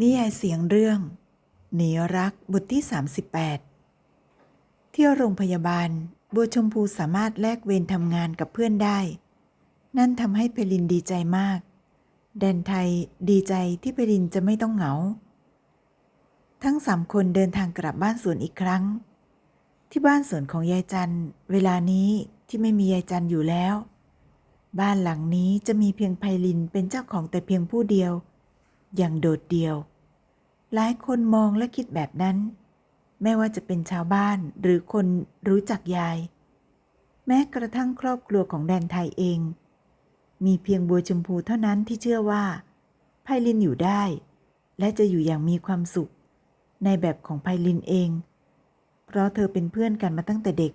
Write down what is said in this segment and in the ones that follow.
นิยายเสียงเรื่อง หนีรักบทที่ 38 ที่โรงพยาบาลบัวชมพูสามารถแลกเวรทำงานกับเพื่อนได้ นั่นทำให้เพลินดีใจมาก แดนไทยดีใจที่เพลินจะไม่ต้องเหงา ทั้งสามคนเดินทางกลับบ้านสวนอีกครั้ง ที่บ้านสวนของยายจันเวลานี้ที่ไม่มียายจันอยู่แล้ว บ้านหลังนี้จะมีเพียงไพลินเป็นเจ้าของแต่เพียงผู้เดียว อย่างโดดเดี่ยว หลายคนมองและคิดแบบนั้น ไม่ว่าจะเป็นชาวบ้านหรือคนรู้จักยาย แม้กระทั่งครอบครัวของแดนไทยเอง มีเพียงบัวชมพูเท่านั้นที่เชื่อว่าไพลินอยู่ได้ และจะอยู่อย่างมีความสุข ในแบบของไพลินเอง เพราะเธอเป็นเพื่อนกันมาตั้งแต่เด็ก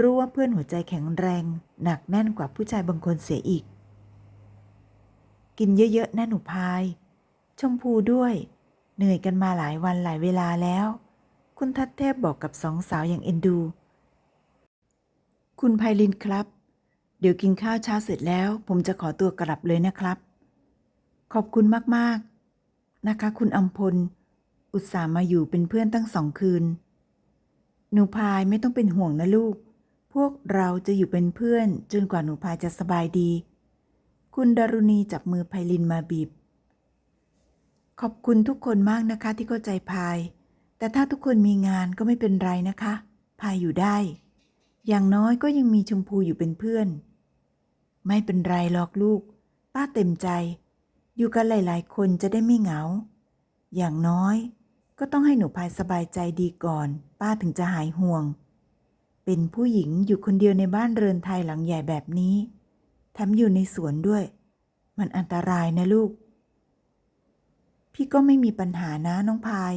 รู้ว่าเพื่อนหัวใจแข็งแรง หนักแน่นกว่าผู้ชายบางคนเสียอีก กินเยอะๆนะหนูพาย ชมพูด้วย เหนื่อยกันมาหลายวันหลายเวลาแล้ว คุณทัดเทพบอกกับสองสาวอย่างเอ็นดู คุณไพลินครับ เดี๋ยวกินข้าวเช้าเสร็จแล้ว ผมจะขอตัวกลับเลยนะครับ ขอบคุณมากๆ นะคะ คุณอำพล อุตส่าห์มาอยู่เป็นเพื่อนตั้งสองคืน หนูพายไม่ต้องเป็นห่วงนะลูก พวกเราจะอยู่เป็นเพื่อนจนกว่าหนูพายจะสบายดี คุณดารุณีจับมือไพลินมาบีบ ขอบคุณทุกคนมากนะคะที่เข้าใจพาย แต่ถ้าทุกคนมีงานก็ไม่เป็นไรนะคะ พายอยู่ได้ อย่างน้อยก็ยังมีชมพูอยู่เป็นเพื่อน ไม่เป็นไรหรอกลูก ป้าเต็มใจ อยู่กันหลาย ๆ คนจะได้ไม่เหงา อย่างน้อยก็ต้องให้หนูพายสบายใจดีก่อน ป้าถึงจะหายห่วง เป็นผู้หญิงอยู่คนเดียวในบ้านเรือนไทยหลังใหญ่แบบนี้แถมอยู่ในสวนด้วย มันอันตรายนะลูก พี่ก็ไม่มีปัญหานะน้องพาย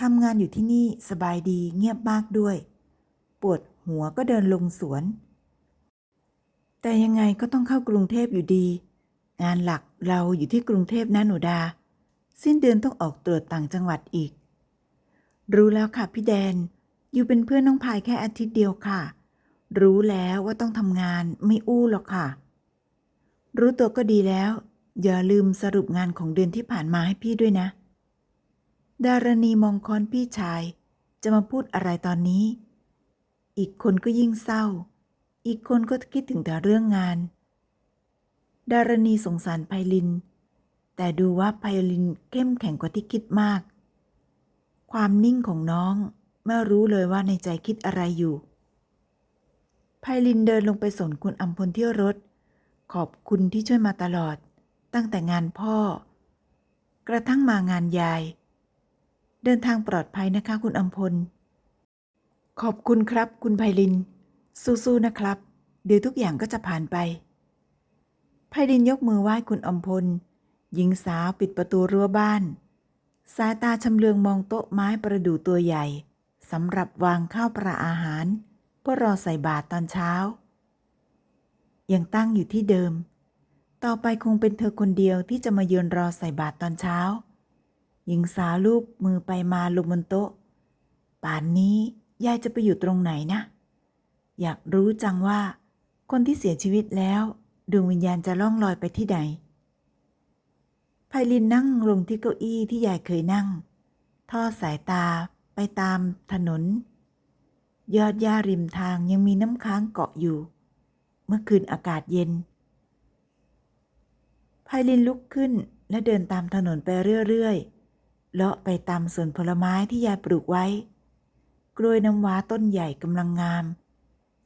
ทำงานอยู่ที่นี่สบายดีเงียบมากด้วย ปวดหัวก็เดินลงสวน แต่ยังไงก็ต้องเข้ากรุงเทพอยู่ดี งานหลักเราอยู่ที่กรุงเทพนะหนูดา สิ้นเดือนต้องออกตรวจต่างจังหวัดอีก รู้แล้วค่ะพี่แดน อยู่เป็นเพื่อนน้องพายแค่อาทิตย์เดียวค่ะ รู้แล้วว่าต้องทำงานไม่อู้หรอกค่ะ รู้ตัวก็ดีแล้ว อย่าลืมสรุปงานของเดือนที่ผ่านมาให้พี่ด้วยนะ ดารณีมองค้อนพี่ชาย จะมาพูดอะไรตอนนี้ อีกคนก็ยิ่งเศร้า อีกคนก็คิดถึงแต่เรื่องงาน ดารณีสงสารไพลิน แต่ดูว่าไพลินเข้มแข็งกว่าที่คิดมาก ความนิ่งของน้องไม่รู้เลยว่าในใจคิดอะไรอยู่ไพลินเดินลงไปสนคุณอัมพลที่รถ ขอบคุณที่ช่วยมาตลอด ตั้งแต่งานพ่อ กระทั่งมางานยาย เดินทางปลอดภัยนะคะคุณอัมพล ขอบคุณครับ คุณไพลิน สู้ๆนะครับ เดี๋ยวทุกอย่างก็จะผ่านไปไพลินยกมือไหว้คุณอัมพล หญิงสาวปิดประตูรั้วบ้าน สายตาชำเลืองมองโต๊ะไม้ประดู่ตัวใหญ่สำหรับวางข้าวปลาอาหาร เพื่อรอใส่บาตรตอนเช้า ยังตั้งอยู่ที่เดิม ต่อไปคงเป็นเธอคนเดียวที่จะมายืนรอใส่บาตรตอนเช้า หญิงสาวลูบมือไปมาลงบนโต๊ะ ป่านนี้ยายจะไปอยู่ตรงไหนนะ อยากรู้จังว่า คนที่เสียชีวิตแล้วดวงวิญญาณจะล่องลอยไปที่ไหนไพลินนั่งลงที่เก้าอี้ที่ยายเคยนั่ง ทอดสายตาไปตามถนน ยอดหญ้าริมทางยังมีน้ำค้างเกาะอยู่ เมื่อคืนอากาศเย็น ไพลินลุกขึ้นและเดินตามถนนไปเรื่อยๆ เลาะไปตามสวนผลไม้ที่ยายปลูกไว้ กล้วยน้ำว้าต้นใหญ่กำลังงาม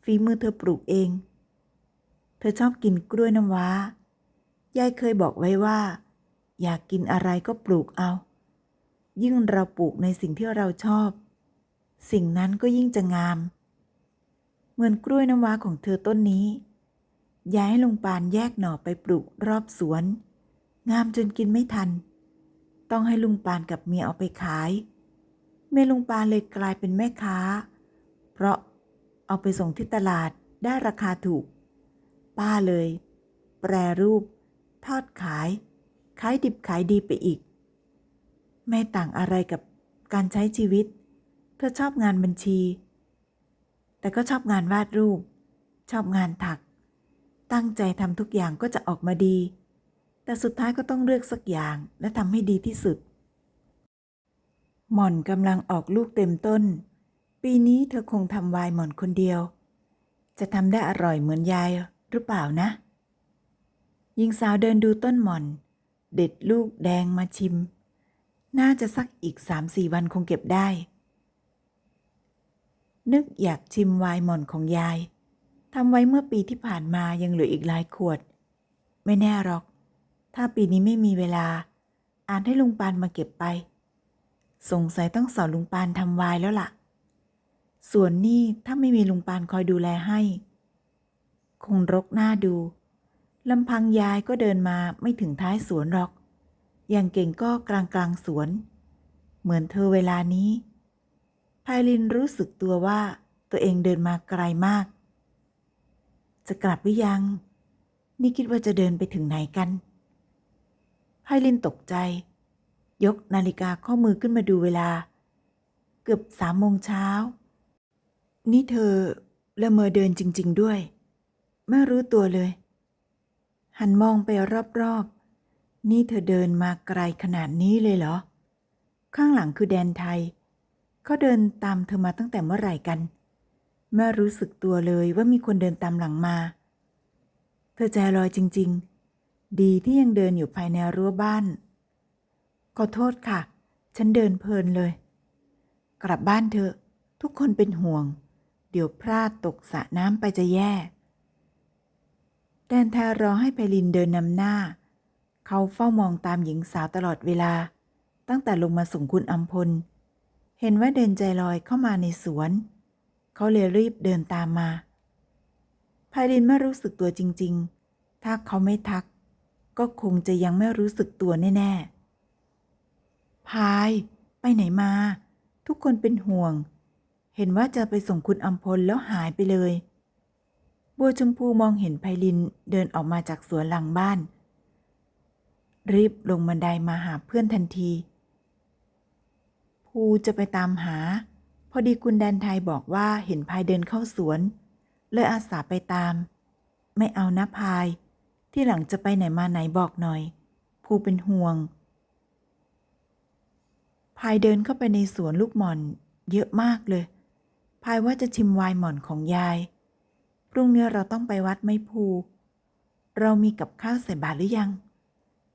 ฝีมือเธอปลูกเอง เธอชอบกินกล้วยน้ำว้า ยายเคยบอกไว้ว่า อยากกินอะไรก็ปลูกเอา ยิ่งเราปลูกในสิ่งที่เราชอบ สิ่งนั้นก็ยิ่งจะงาม เหมือนกล้วยน้ำว้าของเธอต้นนี้ ย้ายลุงปานแยกหน่อไปปลูกรอบสวน งามจนกินไม่ทัน ต้องให้ลุงปานกับเมียเอาไปขายเมียลุงปานเลยกลายเป็นแม่ค้า เพราะเอาไปส่งที่ตลาดได้ราคาถูก ป้าเลย แปรรูป ทอดขาย ขายดิบขายดีไปอีก ไม่ต่างอะไรกับการใช้ชีวิต เธอชอบงานบัญชี แต่ก็ชอบงานวาดรูป ชอบงานถัก ตั้งใจทำทุกอย่างก็จะออกมาดี แต่สุดท้ายก็ต้องเลือกสักอย่างและทำให้ดีที่สุด หม่อนกำลังออกลูกเต็มต้น ปีนี้เธอคงทำวน์หม่อนคนเดียว จะทำได้อร่อยเหมือนยายหรือเปล่านะ หญิงสาวเดินดูต้นหม่อน เด็ดลูกแดงมาชิม น่าจะสักอีกสามสี่วันคงเก็บได้ นึกอยากชิมวน์หม่อนของยาย ทำไว้เมื่อปีที่ผ่านมายังเหลืออีกหลายขวด ไม่แน่หรอก ถ้าปีนี้ไม่มีเวลาอ่านให้ลุงปานมาเก็บไป สงสัยต้องสอนลุงปานทำไวน์แล้วล่ะ ส่วนนี่ถ้าไม่มีลุงปานคอยดูแลให้ คงรกหน้าดูลำพังยายก็เดินมาไม่ถึงท้ายสวนหรอก อย่างเก่งก็กลางกลางสวน เหมือนเธอเวลานี้ไพลินรู้สึกตัวว่าตัวเองเดินมาไกลมาก จะกลับหรือยัง นี่คิดว่าจะเดินไปถึงไหนกันไพลินตกใจ ยกนาฬิกาข้อมือขึ้นมาดูเวลา เกือบสามโมงเช้า นี่เธอละเมอเดินจริง ๆด้วย ไม่รู้ตัวเลย หันมองไปรอบๆ นี่เธอเดินมาไกลขนาดนี้เลยเหรอ ข้างหลังคือแดนไทย เขาเดินตามเธอมาตั้งแต่เมื่อไหร่กัน ไม่รู้สึกตัวเลยว่ามีคนเดินตามหลังมา เธอใจลอยจริง ๆ ดีที่ยังเดินอยู่ภายในรั้วบ้าน ขอโทษค่ะ ฉันเดินเพลินเลย กลับบ้านเถอะ ทุกคนเป็นห่วง เดี๋ยวพลาดตกสระน้ำไปจะแย่ แดนแทรอให้ไพลินเดินนำหน้า เขาเฝ้ามองตามหญิงสาวตลอดเวลา ตั้งแต่ลงมาส่งคุณอัมพล เห็นว่าเดินใจลอยเข้ามาในสวน เขาเลยรีบเดินตามมาไพลินไม่รู้สึกตัวจริง ๆ ถ้าเขาไม่ทัก ก็คงจะยังไม่รู้สึกตัวแน่ ๆ พาย ไปไหนมา ทุกคนเป็นห่วง เห็นว่าจะไปส่งคุณอัมพลแล้วหายไปเลย บัวชมพูมองเห็นไพลินเดินออกมาจากสวนหลังบ้าน รีบลงบันไดมาหาเพื่อนทันทีภูจะไปตามหา อดีคุณแดนไทยบอกว่าเห็นพายเดินเข้าสวน เลยอาสาไปตาม ไม่เอานะพาย ที่หลังจะไปไหนมาไหนบอกหน่อย ภูเป็นห่วง พายเดินเข้าไปในสวนลูกหม่อน เยอะมากเลย พายว่าจะชิมไวน์หม่อนของยาย พรุ่งนี้เราต้องไปวัดไม้ภู เรามีกับข้าวใส่บาตรหรือยัง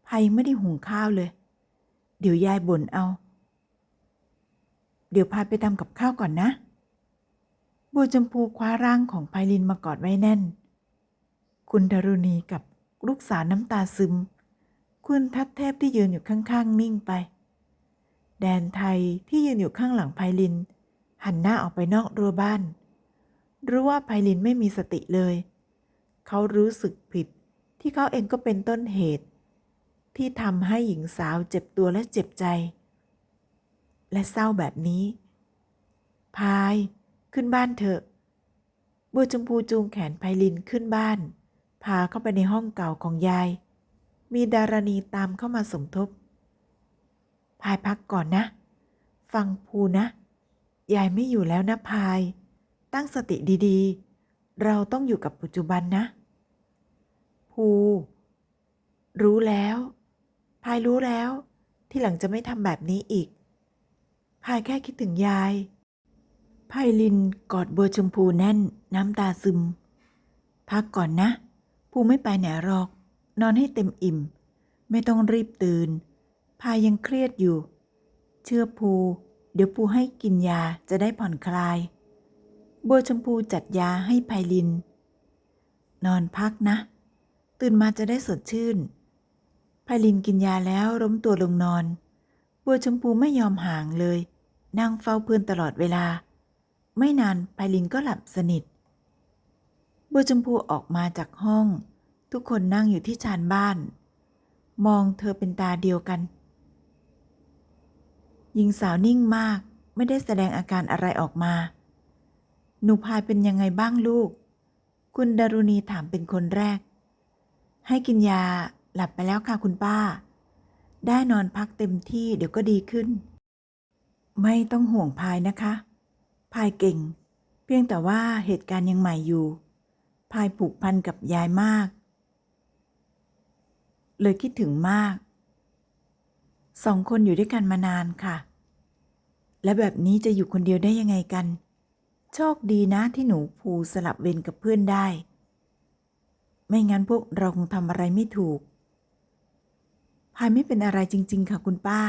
พายไม่ได้หุงข้าวเลย เดี๋ยวยายบ่นเอา เดี๋ยวพาไปทำกับข้าวก่อนนะ บัวจมพูคว้าร่างของไพลินมากอดไว้แน่น คุณดารุณีกับลูกสาวน้ำตาซึม คุณทัดเทพที่ยืนอยู่ข้างๆ นิ่งไป แดนไทยที่ยืนอยู่ข้างหลังไพลิน หันหน้าออกไปนอกรั้วบ้าน รู้ว่าไพลินไม่มีสติเลย เขารู้สึกผิดที่เขาเองก็เป็นต้นเหตุ ที่ทำให้หญิงสาวเจ็บตัวและเจ็บใจ และเศร้าแบบนี้ พายขึ้นบ้านเถอะ บัวชมพูจูงแขนไพลินขึ้นบ้าน พาเข้าไปในห้องเก่าของยาย มีดารณีตามเข้ามาสมทบ พายพักก่อนนะ ฟังภูนะ ยายไม่อยู่แล้วนะพาย ตั้งสติดีๆ เราต้องอยู่กับปัจจุบันนะ ภูรู้แล้ว พายรู้แล้ว ที่หลังจะไม่ทำแบบนี้อีก พายแค่คิดถึงยายไพลินกอดบัวชมพูแน่น น้ำตาซึม พักก่อนนะ ภูไม่ไปไหนหรอก นอนให้เต็มอิ่ม ไม่ต้องรีบตื่น พายยังเครียดอยู่ เชื่อภู เดี๋ยวภูให้กินยาจะได้ผ่อนคลาย บัวชมพูจัดยาให้ไพลิน นอนพักนะ ตื่นมาจะได้สดชื่นไพลินกินยาแล้วล้มตัวลงนอน บัวชมพูไม่ยอมห่างเลย นั่งเฝ้าเพื่อนตลอดเวลา ไม่นานไพลินก็หลับสนิท บัวชมพูออกมาจากห้อง ทุกคนนั่งอยู่ที่ชานบ้าน มองเธอเป็นตาเดียวกัน หญิงสาวนิ่งมากไม่ได้แสดงอาการอะไรออกมา หนูพายเป็นยังไงบ้างลูก คุณดารุณีถามเป็นคนแรก ให้กินยาหลับไปแล้วค่ะคุณป้า ได้นอนพักเต็มที่เดี๋ยวก็ดีขึ้น ไม่ต้องห่วงพายนะคะ พายเก่ง เพียงแต่ว่าเหตุการณ์ยังใหม่อยู่ พายผูกพันกับยายมาก เลยคิดถึงมาก สองคนอยู่ด้วยกันมานานค่ะ และแบบนี้จะอยู่คนเดียวได้ยังไงกัน โชคดีนะที่หนูภูสลับเวรกับเพื่อนได้ ไม่งั้นพวกเราคงทำอะไรไม่ถูก พายไม่เป็นอะไรจริง ๆ ค่ะคุณป้า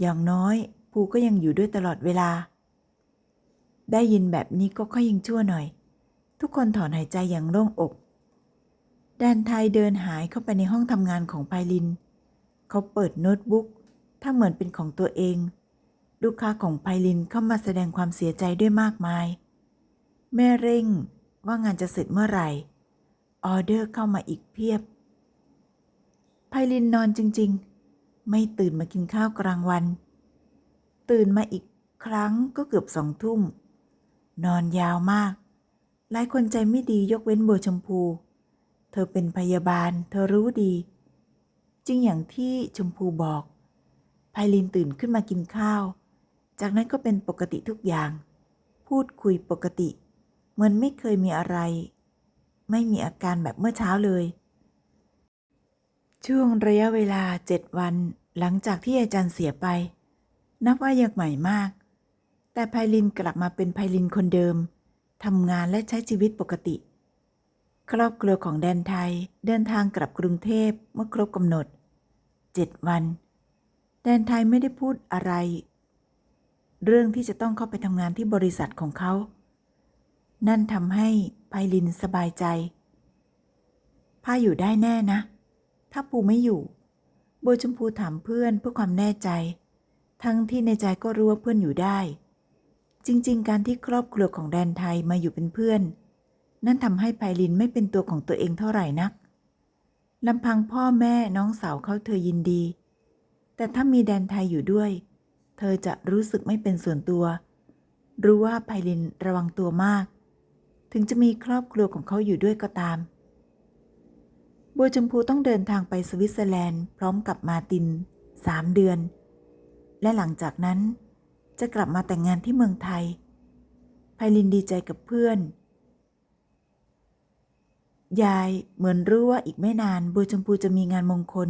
อย่างน้อยภูก็ยังอยู่ด้วยตลอดเวลา ได้ยินแบบนี้ก็ค่อยยังชั่วหน่อย ทุกคนถอนหายใจอย่างโล่งอก แดนไทยเดินหายเข้าไปในห้องทำงานของไพลิน เขาเปิดโน้ตบุ๊กถ้าเหมือนเป็นของตัวเอง ลูกค้าของไพลินเข้ามาแสดงความเสียใจด้วยมากมาย แม่เร่งว่างานจะเสร็จเมื่อไหร่ ออเดอร์เข้ามาอีกเพียบ พลินนอนจริง ๆ ไม่ตื่นมากินข้าวกลางวัน ตื่นมาอีกครั้งก็เกือบสองทุ่ม นอนยาวมาก หลายคนใจไม่ดียกเว้นบัวชมพู เธอเป็นพยาบาล เธอรู้ดี จริงอย่างที่ชมพูบอกไพลินตื่นขึ้นมากินข้าว จากนั้นก็เป็นปกติทุกอย่าง พูดคุยปกติ เหมือนไม่เคยมีอะไร ไม่มีอาการแบบเมื่อเช้าเลย ช่วงระยะเวลาเจ็ดวัน หลังจากที่อาจารย์เสียไป นับว่ายังใหม่มาก แต่ไพลินกลับมาเป็นไพลินคนเดิมทำงานและใช้ชีวิตปกติ ครอบครัวของแดนไทยเดินทางกลับกรุงเทพเมื่อครบกำหนดเจ็ดวัน แดนไทยไม่ได้พูดอะไร เรื่องที่จะต้องเข้าไปทำงานที่บริษัทของเขา นั่นทำให้ไพลินสบายใจพาอยู่ได้แน่นะ ถ้าปูไม่อยู่โบวชมพูถามเพื่อนเพื่อความแน่ใจ ทั้งที่ในใจก็รู้ว่าเพื่อนอยู่ได้ จริง ๆ การที่ครอบครัวของแดนไทยมาอยู่เป็นเพื่อน นั่นทำให้ไพลินไม่เป็นตัวของตัวเองเท่าไหร่นักลำพังพ่อแม่น้องสาวเขาเธอยินดี แต่ถ้ามีแดนไทยอยู่ด้วย เธอจะรู้สึกไม่เป็นส่วนตัว รู้ว่าไพลินระวังตัวมาก ถึงจะมีครอบครัวของเขาอยู่ด้วยก็ตาม บัวชมพูต้องเดินทางไปสวิตเซอร์แลนด์พร้อมกับมาตินสามเดือน และหลังจากนั้นจะกลับมาแต่งงานที่เมืองไทย ไพลินดีใจกับเพื่อน ยายเหมือนรู้ว่าอีกไม่นานบัวชมพูจะมีงานมงคล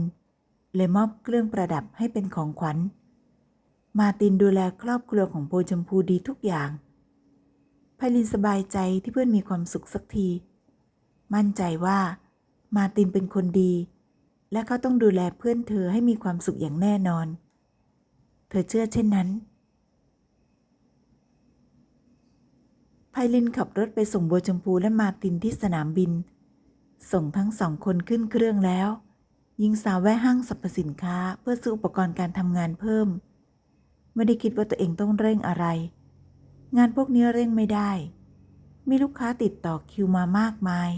เลยมอบเครื่องประดับให้เป็นของขวัญ มาตินดูแลครอบครัวของบัวชมพูดีทุกอย่าง ไพลินสบายใจที่เพื่อนมีความสุขสักที มั่นใจว่า มาตินเป็นคนดี และเขาต้องดูแลเพื่อนเธอให้มีความสุขอย่างแน่นอน เธอเชื่อเช่นนั้นไพลินขับรถไปส่งบัวชมพูและมาตินที่สนามบิน ส่งทั้งสองคนขึ้นเครื่องแล้วหญิงสาวแวะห้างสรรพสินค้าเพื่อซื้ออุปกรณ์การทำงานเพิ่ม ไม่ได้คิดว่าตัวเองต้องเร่งอะไร งานพวกนี้เร่งไม่ได้ มีลูกค้าติดต่อคิวมามากมาย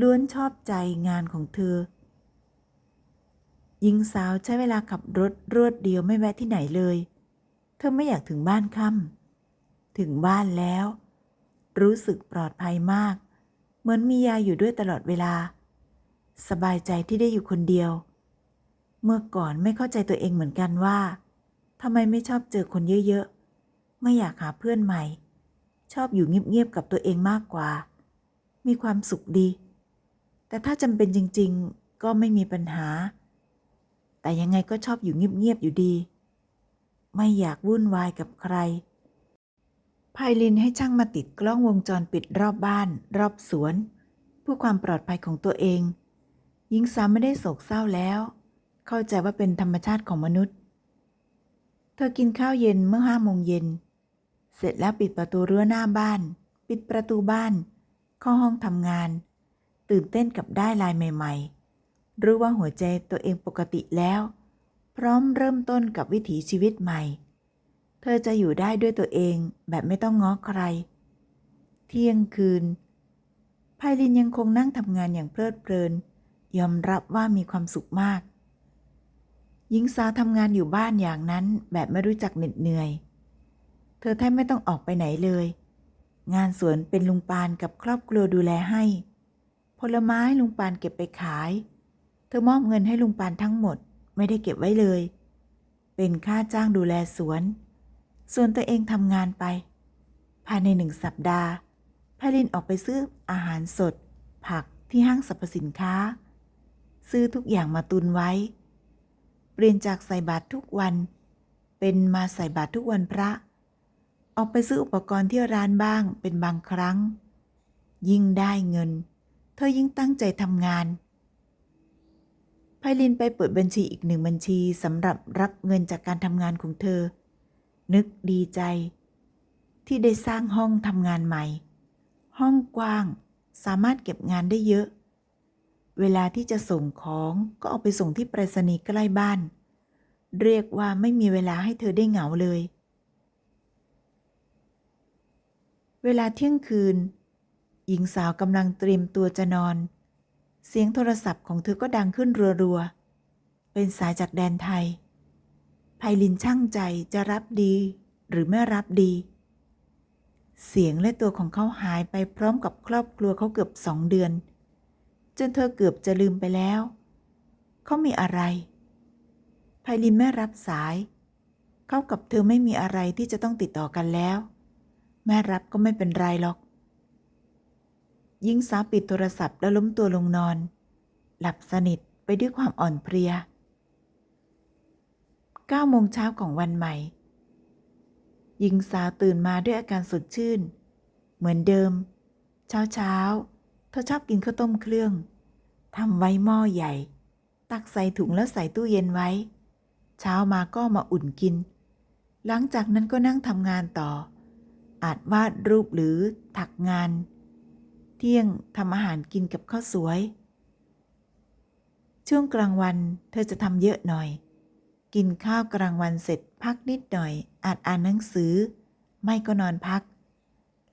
ล้วนชอบใจงานของเธอ หญิงสาวใช้เวลาขับรถรวดเดียวไม่แวะที่ไหนเลย เธอไม่อยากถึงบ้านค่ำถึงบ้านแล้ว รู้สึกปลอดภัยมาก เหมือนมียายอยู่ด้วยตลอดเวลา สบายใจที่ได้อยู่คนเดียว เมื่อก่อนไม่เข้าใจตัวเองเหมือนกันว่าทำไมไม่ชอบเจอคนเยอะๆ ไม่อยากหาเพื่อนใหม่ ชอบอยู่เงียบๆ กับตัวเองมากกว่า มีความสุขดี แต่ถ้าจำเป็นจริง ๆ ก็ไม่มีปัญหา แต่ยังไงก็ชอบอยู่เงียบ ๆ อยู่ดี ไม่อยากวุ่นวายกับใครไพลินให้ช่างมาติดกล้องวงจรปิดรอบบ้าน รอบสวนเพื่อความปลอดภัยของตัวเองหญิงสาวไม่ได้โศกเศร้าแล้ว เข้าใจว่าเป็นธรรมชาติของมนุษย์ เธอกินข้าวเย็นเมื่อห้าโมงเย็น เสร็จแล้วปิดประตูรั้วหน้าบ้าน ปิดประตูบ้าน เข้าห้องทำงาน ตื่นเต้นกับได้ลายใหม่ ๆ รู้ว่าหัวใจตัวเองปกติแล้ว พร้อมเริ่มต้นกับวิถีชีวิตใหม่ เธอจะอยู่ได้ด้วยตัวเองแบบไม่ต้องง้อใคร เที่ยงคืนไพลินยังคงนั่งทำงานอย่างเพลิดเพลิน ยอมรับว่ามีความสุขมาก หญิงสาวทำงานอยู่บ้านอย่างนั้นแบบไม่รู้จักเหน็ดเหนื่อย เธอแทบไม่ต้องออกไปไหนเลย งานสวนเป็นลุงปานกับครอบครัวดูแลให้ ลไม้ลุงปานเก็บไปขาย เธอมอบเงินให้ลุงปานทั้งหมด ไม่ได้เก็บไว้เลย เป็นค่าจ้างดูแลสวน ส่วนตัวเองทำงานไป ภายในหนึ่งสัปดาห์ไพลินออกไปซื้ออาหารสด ผักที่ห้างสรรพสินค้า ซื้อทุกอย่างมาตุนไว้ เปลี่ยนจากใส่บาตรทุกวัน เป็นมาใส่บาตรทุกวันพระ ออกไปซื้ออุปกรณ์ที่ร้านบ้างเป็นบางครั้ง ยิ่งได้เงิน เธอยิ่งตั้งใจทำงานไพลินไปเปิดบัญชีอีกหนึ่งบัญชีสำหรับรับเงินจากการทำงานของเธอ นึกดีใจ ที่ได้สร้างห้องทำงานใหม่ ห้องกว้าง สามารถเก็บงานได้เยอะ เวลาที่จะส่งของก็เอาไปส่งที่ไปรษณีย์ใกล้บ้าน เรียกว่าไม่มีเวลาให้เธอได้เหงาเลย เวลาเที่ยงคืน หญิงสาวกำลังเตรียมตัวจะนอน เสียงโทรศัพท์ของเธอก็ดังขึ้นรัวๆ เป็นสายจากแดนไทย ไพลินช่างใจจะรับดีหรือไม่รับดี เสียงและตัวของเขาหายไปพร้อมกับครอบครัวเขาเกือบสองเดือน จนเธอเกือบจะลืมไปแล้ว เขามีอะไร ไพลินไม่รับสาย เขากับเธอไม่มีอะไรที่จะต้องติดต่อกันแล้ว แม่รับก็ไม่เป็นไรหรอก หญิงสาวปิดโทรศัพท์แล้วล้มตัวลงนอน หลับสนิทไปด้วยความอ่อนเพลีย9โมงเช้าของวันใหม่ หญิงสาวตื่นมาด้วยอาการสดชื่น เหมือนเดิม เช้าเช้าๆเธอชอบกินข้าวต้มเครื่องทำไว้หม้อใหญ่ ตักใส่ถุงแล้วใส่ตู้เย็นไว้ เช้ามาก็มาอุ่นกิน หลังจากนั้นก็นั่งทำงานต่อ อาจวาดรูปหรือถักงาน ที่ยงทำอาหารกินกับข้าวสวย ช่วงกลางวันเธอจะทำเยอะหน่อย กินข้าวกลางวันเสร็จพักนิดหน่อย อาจอ่านหนังสือ ไม่ก็นอนพัก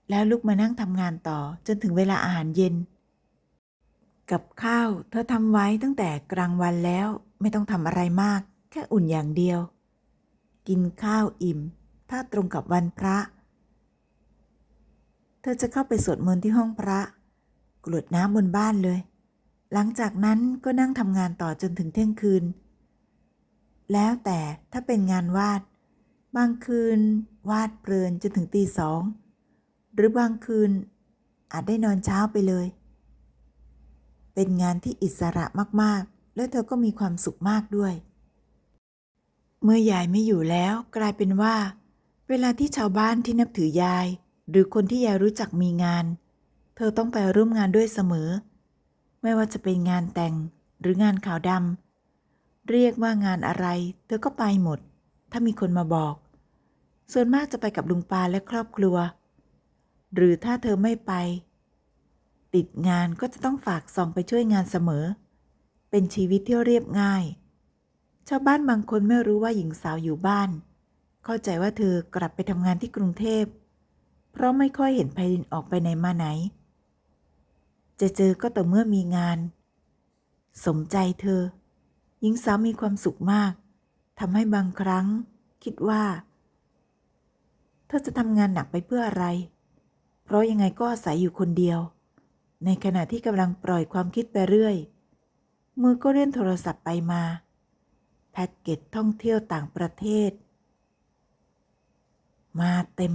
แล้วลุกมานั่งทำงานต่อจนถึงเวลาอาหารเย็น กับข้าวเธอทำไว้ตั้งแต่กลางวันแล้วไม่ต้องทำอะไรมาก แค่อุ่นอย่างเดียว กินข้าวอิ่ม ถ้าตรงกับวันพระเธอจะเข้าไปสวดมนต์ที่ห้องพระ กรวดน้ำบนบ้านเลย หลังจากนั้นก็นั่งทำงานต่อจนถึงเที่ยงคืน แล้วแต่ถ้าเป็นงานวาด บางคืนวาดเพลินจนถึงตีสอง หรือบางคืนอาจได้นอนเช้าไปเลย เป็นงานที่อิสระมากๆ และเธอก็มีความสุขมากด้วย เมื่อยายไม่อยู่แล้วกลายเป็นว่า เวลาที่ชาวบ้านที่นับถือยาย หรือคนที่ยายรู้จักมีงานเธอต้องไปร่วมงานด้วยเสมอ ไม่ว่าจะเป็นงานแต่งหรืองานขาวดำเรียกว่างานอะไร เธอก็ไปหมด ถ้ามีคนมาบอก ส่วนมากจะไปกับลุงปาและครอบครัว หรือถ้าเธอไม่ไป ติดงานก็จะต้องฝากซองไปช่วยงานเสมอ เป็นชีวิตที่เรียบง่าย ชาวบ้านบางคนไม่รู้ว่าหญิงสาวอยู่บ้าน เข้าใจว่าเธอกลับไปทำงานที่กรุงเทพ เพราะไม่ค่อยเห็นไพลินออกไปไหนมาไหน จะเจอก็ต่อเมื่อมีงาน สมใจเธอ หญิงสาวมีความสุขมากทำให้บางครั้งคิดว่า เธอจะทำงานหนักไปเพื่ออะไร เพราะยังไงก็อาศัยอยู่คนเดียว ในขณะที่กำลังปล่อยความคิดไปเรื่อย มือก็เล่นโทรศัพท์ไปมา แพ็กเกจท่องเที่ยวต่างประเทศ มาเต็ม